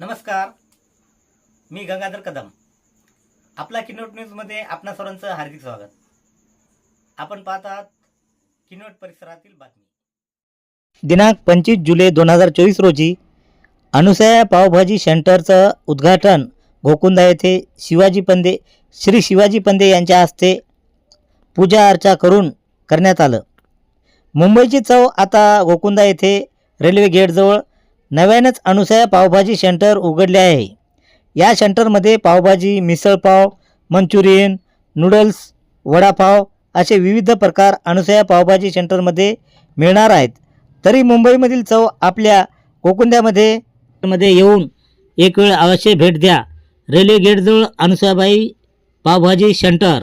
नमस्कार. मी गंगाधर कदम. आपला किनोट न्यूजमध्ये आपणा सर्वांचं हार्दिक स्वागत. आपण पाहत आहात किनोट परिसरातील बातमी. दिनांक पंचवीस जुलै दोन हजार चोवीस रोजी अनुसया पावभाजी सेंटरचं उद्घाटन गोकुंदा येथे शिवाजी पंदे श्री शिवाजी पंदे यांच्या हस्ते पूजा अर्चा करून करण्यात आलं. मुंबईची चव आता गोकुंदा येथे रेल्वे गेटजवळ नव्यानेच अनुसया पावभाजी सेंटर उघडले आहे. या सेंटरमध्ये पावभाजी मिसळपाव मंचुरियन नूडल्स वडापाव असे विविध प्रकार अनुसया पावभाजी सेंटरमध्ये मिळणार आहेत. तरी मुंबईमधील चव आपल्या कोकुंद्यामध्ये मध्ये येऊन एक वेळ अवश्य भेट द्या. रेल्वे गेटजवळ अनुसयाबाई पावभाजी सेंटर.